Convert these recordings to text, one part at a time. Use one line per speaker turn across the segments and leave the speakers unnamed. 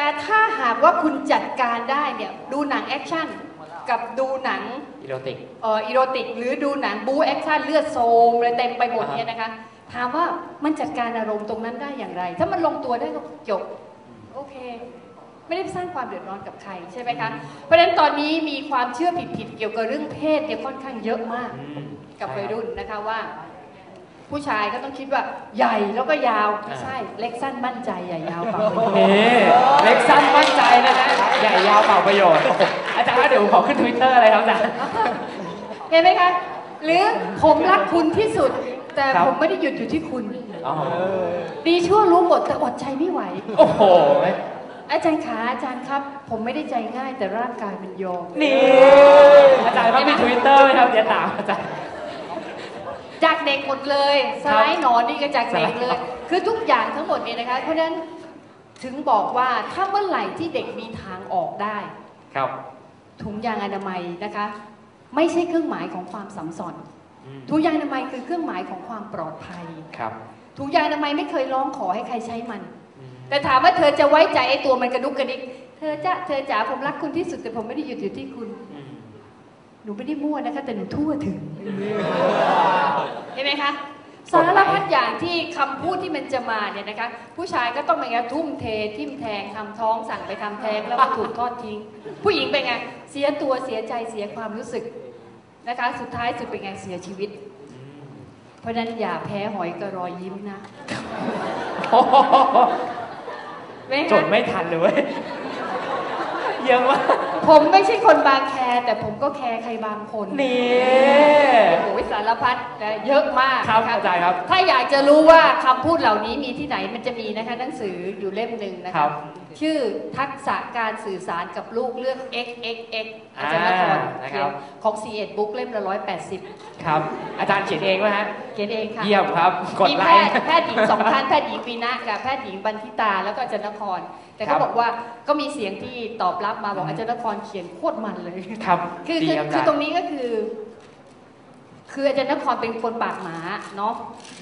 แต่ถ้าหากว่าคุณจัดการได้เนี่ยดูหนังแอคชั่นกับดูหนัง
อีโรติก
เอ่ออีโรติก หรือดูหนังบูแอคชั่นเลือดโซมเลยเต็มไปหมดเนี่ยนะคะ ถามว่ามันจัดการอารมณ์ตรงนั้นได้อย่างไร ถ้ามันลงตัวได้ก็จบโอเค ไม่ได้สร้างความเดือดร้อนกับใครใช่ไหมคะ เพราะฉะนั้นตอนนี้มีความเชื่อผิดๆเกี่ยวกับเรื่องเพศเนี่ยค่อนข้างเยอะมากกับวัยรุ่นนะคะว่า ผู้ชายก็ต้องคิดว่าใหญ่แล้วก็ยาวไม่ใช่เล็กสั้นมั่นใจใหญ่ยาวเปล่าประโยชน์
นี่เล็กสั้นมั่นใจนะฮะใหญ่ยาวเปล่าประโยชน์โอ้โหอาจารย์คะเดี๋ยวผมขอขึ้นทวิตเตอร์เลยครับอาจารย์
เห็นไหมคะ หรือผมรักคุณที่สุด แต่
ครับ
ผมไม่ได้หยุดอยู่ที่คุณ
อ๋อ
ดีชั่วรู้หมดแต่อดใจไม่ไหว
โอ้โห
อาจารย์ขาอาจารย์ครับ ผมไม่ได้ใจง่ายแต่ร่างกายมันยอม
นี่อาจารย์ครับมีทวิตเตอร์ไหมครับเดี๋ยวตามอาจารย์
จากเด็กหมดเลยสไลด์หนอนนี่ก็จากเด็กเลย
ครับ
คือทุกอย่างทั้งหมดเนี่ยนะคะ เพราะฉะนั้นถึงบอกว่าถ้าเมื่อไหร่ที่เด็กมีทางออกได้
ครับ
ถุงยางอนามัยนะคะ ไม่ใช่เครื่องหมายของความสัมสอน
อืม
ถุงยางอนามัยคือเครื่องหมายของความปลอดภัย
ครับ
ถุงยางอนามัยไม่เคยร้องขอให้ใครใช้มัน
อืม
แต่ถามว่าเธอจะไว้ใจไอ้ตัวมันกระดุกกระดิกเธอจะเธอจ๋าผมรักคุณที่สุดแต่ผมไม่ได้หยุดอยู่ที่คุณ
อืม
ห นูไม่ได้มั่วนะคะแต่หนูทั่วถึงเห็นไหมคะสารพัดอย่างที่คำพูดที่มันจะมาเนี่ยนะคะ ผู้ชายก็ต้องเป็นไงทุ่มเททิมแทงทำท้องสั่งไปทำแท้งแล้วก็ถูกทอดทิ้ง ผู้หญิงเป็นไงเสียตัวเสียใจเสียความรู้สึกนะคะ สุดท้ายสุดเป็นไงเสียชีวิต เพราะฉะนั้นอย่าแพ้หอยกระรอยยิ้มนะ
โอ้โห
เห็นไหม
จ
คะ
ดไม่ทันเลยเว้ยเยอะมาก
ผมไม่ใช่คนบางแคแต่ผมก็แคร์ใครบางคน
นี่
โอ้ยสารพัดนะเยอะมาก
ครับ
นะะ
อาจารย์ครับ
ถ้าอยากจะรู้ว่าคำพูดเหล่านี้มีที่ไหนมันจะมีนะคะหนังสืออยู่เล่มหนึ่งนะ
ครั
คะ
บ
ชื่อทักษะการสื่อสารกับลูกเรื่อง x x x อาจารย์นคร
อ่านะ
เขี
ครั
ยน
บ
ของ c 1บุ๊กเล่มละ180
ครับ อาจารย์เขียนเองไหมฮะ
เขียนเองค่ะ
เยี่ยมครับ กด
มี
ไล
แพ
ค์
ทย์แพทย์หญิงสองท่านแพทย์หญิงวีนะกับแพทย์หญิงบันทิตาแล้วก็อาจารย์นคร แต่
ครั
เขา
บ
บอกว่าก็มีเสียงที่ตอบรับมาบอกอาจารย์นครเขียนโคตรมันเลย
ครับ
คือ
ดี
คือ
ครับอา
คื
จา
อ
ร
ตรง
ย์
นี้ก็คือ คืออาจารย์นครเป็นคนปากหมาเนาะ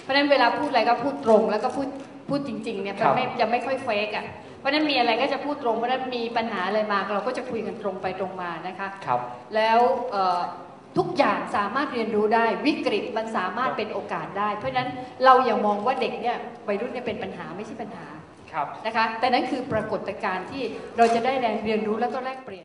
เพราะฉะนั้นเวลาพูดอะไรก็พูดตรง แล้วก็พูดพูดจริง ๆ เนี่ย
ครับ
ไม่จะไม่ค่อยเฟกอะเพราะฉะนั้นมีอะไรก็จะพูดตรงเพราะฉะนั้นมีปัญหาอะไรมาเราก็จะคุยกันตรงไปตรงมานะคะ
ครับ
แล้วเอ่อทุกอย่างสามารถเรียนรู้ได้วิกฤตมันสามารถเป็นโอกาสได้ เพราะฉะนั้นเราอย่ามองว่าเด็กเนี่ยวัยรุ่นเนี่ยเป็นปัญหาไม่ใช่ปัญหา
ครับ
นะคะแต่นั่นคือปรากฏการณ์ที่เราจะได้แรงเรียนรู้แล้วก็แลกเปลี่ยน